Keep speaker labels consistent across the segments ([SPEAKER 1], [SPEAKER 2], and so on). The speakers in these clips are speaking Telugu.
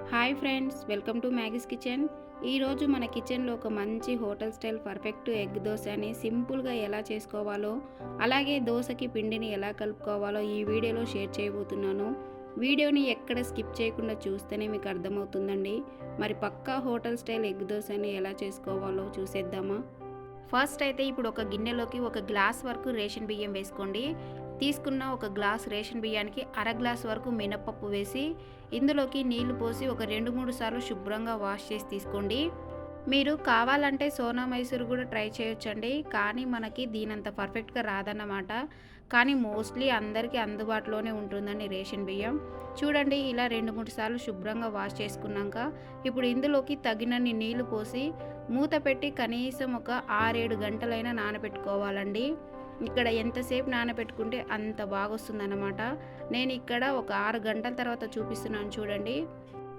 [SPEAKER 1] Hi friends welcome to Maggie's kitchen. ఈరోజు మన కిచెన్లో ఒక మంచి హోటల్ స్టైల్ పర్ఫెక్ట్ ఎగ్ దోశని సింపుల్గా ఎలా చేసుకోవాలో అలాగే దోశకి పిండిని ఎలా కలుపుకోవాలో ఈ వీడియోలో షేర్ చేయబోతున్నాను. వీడియోని ఎక్కడ స్కిప్ చేయకుండా చూస్తేనే మీకు అర్థమవుతుందండి. మరి పక్కా హోటల్ స్టైల్ ఎగ్ దోశని ఎలా చేసుకోవాలో చూసేద్దామా? ఫస్ట్ అయితే ఇప్పుడు ఒక గిన్నెలోకి ఒక గ్లాస్ వరకు రేషన్ బియ్యం వేసుకోండి. తీసుకున్న ఒక గ్లాస్ రేషన్ బియ్యానికి అర గ్లాస్ వరకు మినపప్పు వేసి ఇందులోకి నీళ్ళు పోసి ఒక రెండు మూడు సార్లు శుభ్రంగా వాష్ చేసి తీసుకోండి. మీరు కావాలంటే సోనా మైసూర్ కూడా ట్రై చేయొచ్చండి. కానీ మనకి దీనంత పర్ఫెక్ట్గా రాదన్నమాట. కానీ మోస్ట్లీ అందరికీ అందుబాటులోనే ఉంటుందండి రేషన్ బియ్యం. చూడండి ఇలా రెండు మూడు సార్లు శుభ్రంగా వాష్ చేసుకున్నాక ఇప్పుడు ఇందులోకి తగినన్ని నీళ్ళు పోసి మూత పెట్టి కనీసం ఒక ఆరేడు గంటలైనా నానబెట్టుకోవాలండి. ఇక్కడ ఎంతసేపు నానబెట్టుకుంటే అంత బాగా వస్తుందన్నమాట నేను ఇక్కడ ఒక ఆరు గంటల తర్వాత చూపిస్తున్నాను చూడండి.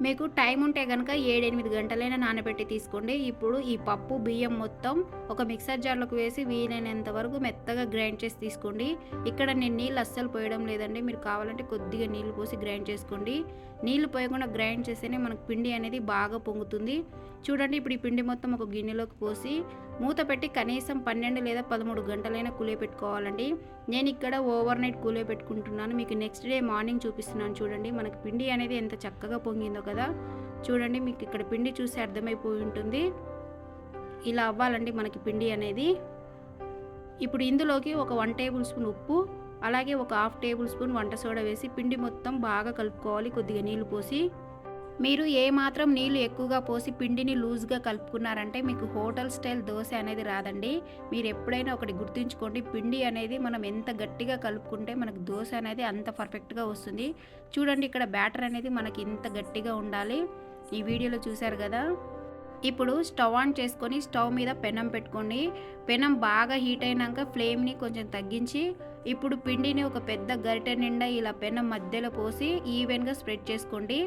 [SPEAKER 1] మీకు టైం ఉంటే కనుక ఏడెనిమిది గంటలైనా నానబెట్టి తీసుకోండి. ఇప్పుడు ఈ పప్పు బియ్యం మొత్తం ఒక మిక్సర్ జార్లోకి వేసి వీలైనంత వరకు మెత్తగా గ్రైండ్ చేసి తీసుకోండి. ఇక్కడ నేను నీళ్ళు అస్సలు పోయడం లేదండి. మీరు కావాలంటే కొద్దిగా నీళ్ళు పోసి గ్రైండ్ చేసుకోండి. నీళ్ళు పోయకుండా గ్రైండ్ చేస్తేనే మనకు పిండి అనేది బాగా పొంగుతుంది. చూడండి ఇప్పుడు ఈ పిండి మొత్తం ఒక గిన్నెలోకి పోసి మూత పెట్టి కనీసం పన్నెండు లేదా పదమూడు గంటలైనా కూలే పెట్టుకోవాలండి. నేను ఇక్కడ ఓవర్ నైట్ కూలే పెట్టుకుంటున్నాను. మీకు నెక్స్ట్ డే మార్నింగ్ చూపిస్తున్నాను చూడండి. మనకు పిండి అనేది ఎంత చక్కగా పొంగిందో కదా. చూడండి మీకు ఇక్కడ పిండి చూసి అర్థమైపోయి ఉంటుంది. ఇలా అవ్వాలండి మనకి పిండి అనేది. ఇప్పుడు ఇందులోకి ఒక వన్ టేబుల్ స్పూన్ ఉప్పు అలాగే ఒక హాఫ్ టేబుల్ స్పూన్ వంట సోడా వేసి పిండి మొత్తం బాగా కలుపుకోవాలి. కొద్దిగా నీళ్ళు పోసి మీరు ఏ మాత్రం నీళ్ళు ఎక్కువగా పోసి పిండిని లూజ్గా కలుపుకున్నారంటే మీకు హోటల్ స్టైల్ దోశ అనేది రాదండి. మీరు ఎప్పుడైనా ఒకటి గుర్తుంచుకోండి పిండి అనేది మనం ఎంత గట్టిగా కలుపుకుంటే మనకు దోశ అనేది అంత పర్ఫెక్ట్గా వస్తుంది. చూడండి ఇక్కడ బ్యాటర్ అనేది మనకి ఇంత గట్టిగా ఉండాలి. ఈ వీడియోలో చూశారు కదా? ఇప్పుడు స్టవ్ ఆన్ చేసుకొని స్టవ్ మీద పెనం పెట్టుకోండి. పెనం బాగా హీట్ అయినాక ఫ్లేమ్ని కొంచెం తగ్గించి ఇప్పుడు పిండిని ఒక పెద్ద గరిటె నిండా ఇలా పెనం మధ్యలో పోసి ఈవెన్గా స్ప్రెడ్ చేసుకోండి.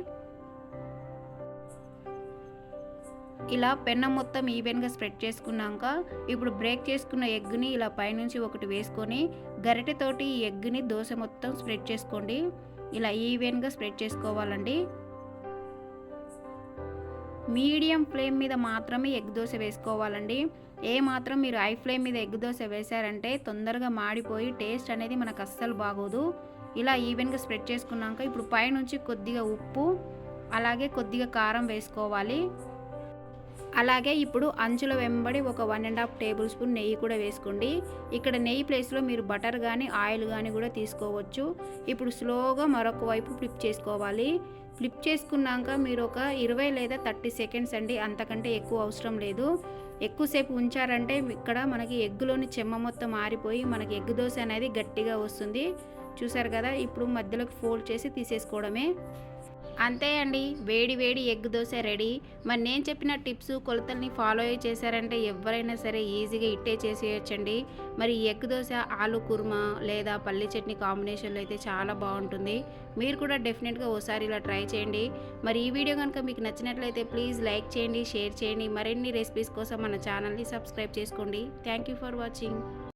[SPEAKER 1] ఇలా పెన్న మొత్తం ఈవెన్గా స్ప్రెడ్ చేసుకున్నాక ఇప్పుడు బ్రేక్ చేసుకున్న ఎగ్ని ఇలా పైనుంచి ఒకటి వేసుకొని గరిటెతోటి ఈ ఎగ్ని దోశ మొత్తం స్ప్రెడ్ చేసుకోండి. ఇలా ఈవెన్గా స్ప్రెడ్ చేసుకోవాలండి. మీడియం ఫ్లేమ్ మీద మాత్రమే ఎగ్ దోశ వేసుకోవాలండి. ఏ మాత్రం మీరు హై ఫ్లేమ్ మీద ఎగ్ దోశ వేశారంటే తొందరగా మాడిపోయి టేస్ట్ అనేది మనకు అస్సలు బాగోదు. ఇలా ఈవెన్గా స్ప్రెడ్ చేసుకున్నాక ఇప్పుడు పైనుంచి కొద్దిగా ఉప్పు అలాగే కొద్దిగా కారం వేసుకోవాలి. అలాగే ఇప్పుడు అంచుల వెంబడి ఒక one and half table spoon నెయ్యి కూడా వేసుకోండి. ఇక్కడ నెయ్యి ప్లేస్లో మీరు బటర్ కానీ ఆయిల్ కానీ కూడా తీసుకోవచ్చు. ఇప్పుడు స్లోగా మరొక వైపు ఫ్లిప్ చేసుకోవాలి. ఫ్లిప్ చేసుకున్నాక మీరు ఒక ఇరవై లేదా థర్టీ సెకండ్స్ అండి. అంతకంటే ఎక్కువ అవసరం లేదు. ఎక్కువసేపు ఉంచారంటే ఇక్కడ మనకి ఎగ్గులోని చెమ్మ మొత్తం ఆరిపోయి మనకి ఎగ్గు దోశ అనేది గట్టిగా వస్తుంది. చూసారు కదా? ఇప్పుడు మధ్యలోకి ఫోల్డ్ చేసి తీసేసుకోవడమే. అంతే అండి. వేడి వేడి ఎగ్ దోశ రెడీ. మరి నేను చెప్పిన టిప్స్ కొలతల్ని ఫాలో అయ్యి చేశారంటే ఎవరైనా సరే ఈజీగా ఇట్టే చేసేయచ్చండి. మరి ఈ ఎగ్ దోశ ఆలు కుర్మా లేదా పల్లి చట్నీ కాంబినేషన్లో అయితే చాలా బాగుంటుంది. మీరు కూడా డెఫినెట్గా ఓసారి ఇలా ట్రై చేయండి. మరి ఈ వీడియో కనుక మీకు నచ్చినట్లయితే ప్లీజ్ లైక్ చేయండి షేర్ చేయండి. మరిన్ని రెసిపీస్ కోసం మన ఛానల్ని సబ్స్క్రైబ్ చేసుకోండి. Thank you for watching.